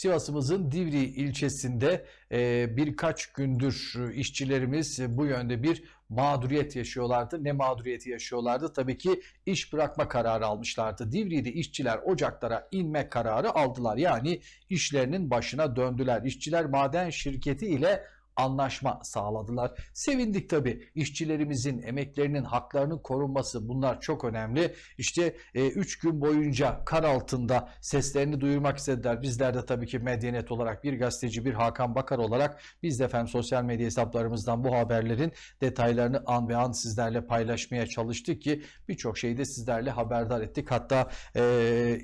Sivas'ımızın Divri ilçesinde e, birkaç gündür e, işçilerimiz e, bu yönde bir mağduriyet yaşıyorlardı. Ne mağduriyeti yaşıyorlardı? Tabii ki iş bırakma kararı almışlardı. Divri'de işçiler ocaklara inme kararı aldılar. Yani işlerinin başına döndüler. İşçiler maden şirketi ile anlaşma sağladılar. Sevindik tabii. İşçilerimizin emeklerinin haklarının korunması bunlar çok önemli. İşte 3 gün boyunca kar altında seslerini duyurmak istediler. Bizler de tabii ki Medyanet olarak bir gazeteci bir Hakan Bakar olarak biz de efendim sosyal medya hesaplarımızdan bu haberlerin detaylarını an ve an sizlerle paylaşmaya çalıştık ki birçok şeyi de sizlerle haberdar ettik. Hatta e,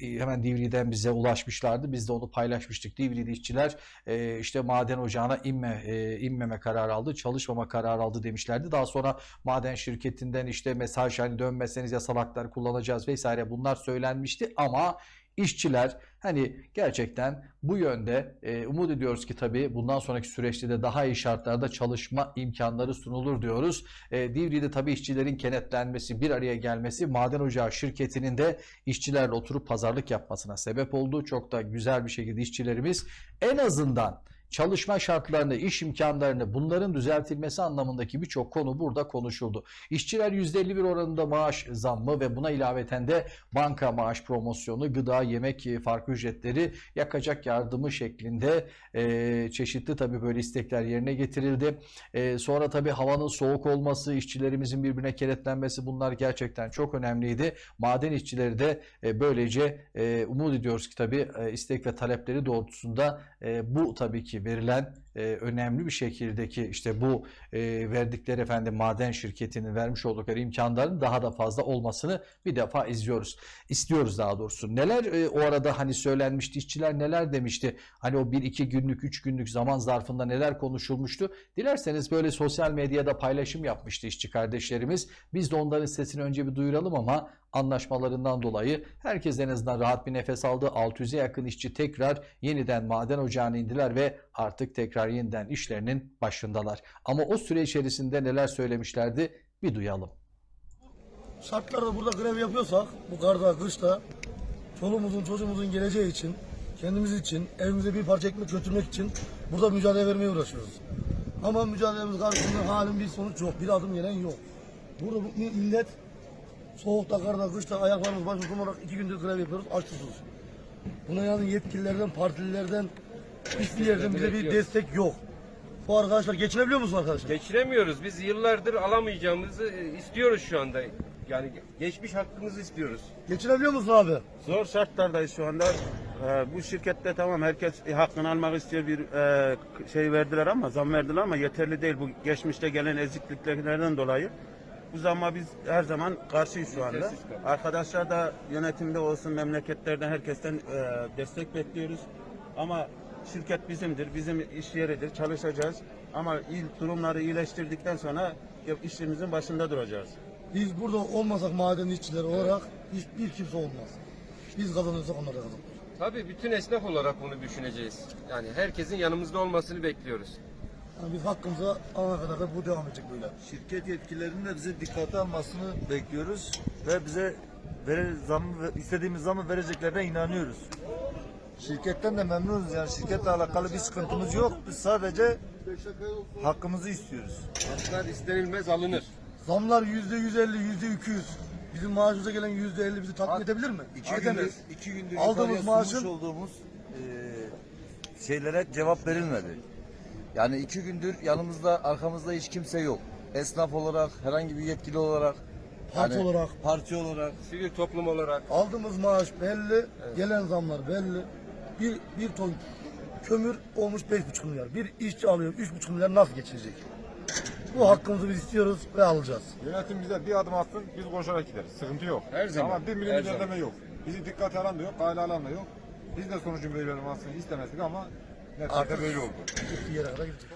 hemen Divri'den bize ulaşmışlardı. Biz de onu paylaşmıştık. Divri'de işçiler e, işte maden ocağına inme e, inmeme kararı aldı, çalışmama kararı aldı demişlerdi. Daha sonra maden şirketinden işte mesaj hani dönmezseniz yasal haklar kullanacağız vesaire bunlar söylenmişti ama işçiler hani gerçekten bu yönde e, umut ediyoruz ki tabii bundan sonraki süreçte de daha iyi şartlarda çalışma imkanları sunulur diyoruz. E, Divri'de tabii işçilerin kenetlenmesi, bir araya gelmesi maden ocağı şirketinin de işçilerle oturup pazarlık yapmasına sebep oldu. Çok da güzel bir şekilde işçilerimiz en azından çalışma şartlarını, iş imkanlarını bunların düzeltilmesi anlamındaki birçok konu burada konuşuldu. İşçiler %51 oranında maaş zammı ve buna ilaveten de banka maaş promosyonu, gıda, yemek farkı ücretleri, yakacak yardımı şeklinde e, çeşitli tabii böyle istekler yerine getirildi. E, sonra tabii havanın soğuk olması, işçilerimizin birbirine kenetlenmesi bunlar gerçekten çok önemliydi. Maden işçileri de e, böylece e, umut ediyoruz ki tabii e, istek ve talepleri doğrultusunda e, bu tabii ki verilen e, önemli bir şekildeki işte bu e, verdikleri efendim maden şirketinin vermiş oldukları imkanların daha da fazla olmasını bir defa izliyoruz. İstiyoruz daha doğrusu. Neler e, o arada hani söylenmişti işçiler neler demişti? Hani o bir iki günlük üç günlük zaman zarfında neler konuşulmuştu? Dilerseniz böyle sosyal medyada paylaşım yapmıştı işçi kardeşlerimiz. Biz de onların sesini önce bir duyuralım ama anlaşmalarından dolayı herkes en azından rahat bir nefes aldı. 600'e yakın işçi tekrar yeniden maden ocağına indiler ve artık tekrar yeniden işlerinin başındalar. Ama o süre içerisinde neler söylemişlerdi bir duyalım. Şartlarda burada grev yapıyorsak bu karda, kışta çoluğumuzun çocuğumuzun geleceği için, kendimiz için, evimize bir parça ekmek götürmek için burada mücadele vermeye uğraşıyoruz. Ama mücadelemiz karşısında halin bir sonuç yok, bir adım gelen yok. Burada bu millet soğukta, karda, kışta ayaklarımız başımız olarak iki gündür grev yapıyoruz, aç. Buna yani yetkililerden, partililerden, hiçbir yerden bize bir destek yok. Bu arkadaşlar geçinebiliyor musun arkadaşlar? Geçiremiyoruz. Biz yıllardır alamayacağımızı e, istiyoruz şu anda. Yani geçmiş hakkımızı istiyoruz. Geçinebiliyor musun abi? Zor şartlardayız şu anda. Ee, bu şirkette tamam herkes hakkını almak istiyor bir e, şey verdiler ama zam verdiler ama yeterli değil bu geçmişte gelen ezikliklerden dolayı. Bu zamma biz her zaman karşıyız şu anda. Arkadaşlar da yönetimde olsun memleketlerden herkesten e, destek bekliyoruz. Ama şirket bizimdir, bizim iş yeridir, çalışacağız. Ama il durumları iyileştirdikten sonra işimizin başında duracağız. Biz burada olmasak maden işçileri olarak hiçbir kimse olmaz. Biz kazanırsak onlar da kazanır. Tabii bütün esnaf olarak bunu düşüneceğiz. Yani herkesin yanımızda olmasını bekliyoruz. Yani biz hakkımıza alana kadar da bu devam edecek böyle. şirket yetkililerinin de bize dikkate almasını bekliyoruz ve bize vere, zamı, ve- istediğimiz zamı vereceklerine inanıyoruz. Şirketten de memnunuz yani şirketle alakalı bir sıkıntımız yok. Biz sadece hakkımızı istiyoruz. Haklar istenilmez alınır. Zamlar yüzde yüz elli, yüzde iki yüz. Bizim maaşımıza gelen yüzde elli bizi tatmin edebilir mi? İki Edemez. gündür, iki gündür Aldığımız maaşın- olduğumuz eee, şeylere cevap verilmedi. Yani iki gündür yanımızda arkamızda hiç kimse yok. Esnaf olarak, herhangi bir yetkili olarak, Parti olarak. parti olarak Sivil toplum olarak Aldığımız maaş belli, gelen zamlar belli. Bir, bir ton kömür olmuş beş buçuk milyar. Bir işçi alıyor üç buçuk milyar nasıl geçirecek? Bu hakkımızı biz istiyoruz ve alacağız. Yönetim bize bir adım atsın, biz koşarak gideriz. Sıkıntı yok. Her zaman, Ama bir her milim zaman. ilerleme yok. Bizi dikkate alan da yok, kale alan da yok. Biz de sonucun böyle olmasını istemezdik ama neticede Artık böyle oldu. gittiği yere kadar gidecek.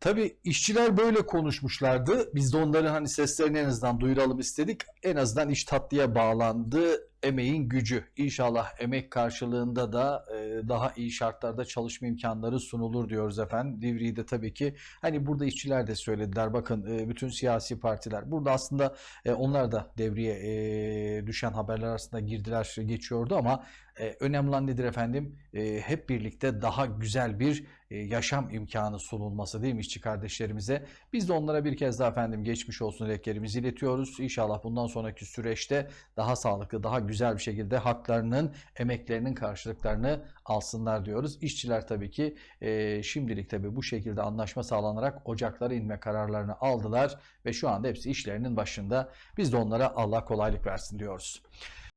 Tabii işçiler böyle konuşmuşlardı. Biz de onların hani seslerini en azından duyuralım istedik. En azından iş tatlıya bağlandı. Emeğin gücü. İnşallah emek karşılığında da e, daha iyi şartlarda çalışma imkanları sunulur diyoruz efendim. Divriği'de tabii ki hani burada işçiler de söylediler. Bakın e, bütün siyasi partiler burada aslında e, onlar da devreye e, düşen haberler arasında girdiler geçiyordu ama e, önemli olan nedir efendim? E, hep birlikte daha güzel bir e, yaşam imkanı sunulması değil mi işçi kardeşlerimize? Biz de onlara bir kez daha efendim geçmiş olsun dileklerimizi iletiyoruz. İnşallah bundan sonraki süreçte daha sağlıklı, daha güzel bir şekilde haklarının, emeklerinin karşılıklarını alsınlar diyoruz. İşçiler tabii ki e, şimdilik tabii bu şekilde anlaşma sağlanarak ocaklara inme kararlarını aldılar ve şu anda hepsi işlerinin başında. Biz de onlara Allah kolaylık versin diyoruz.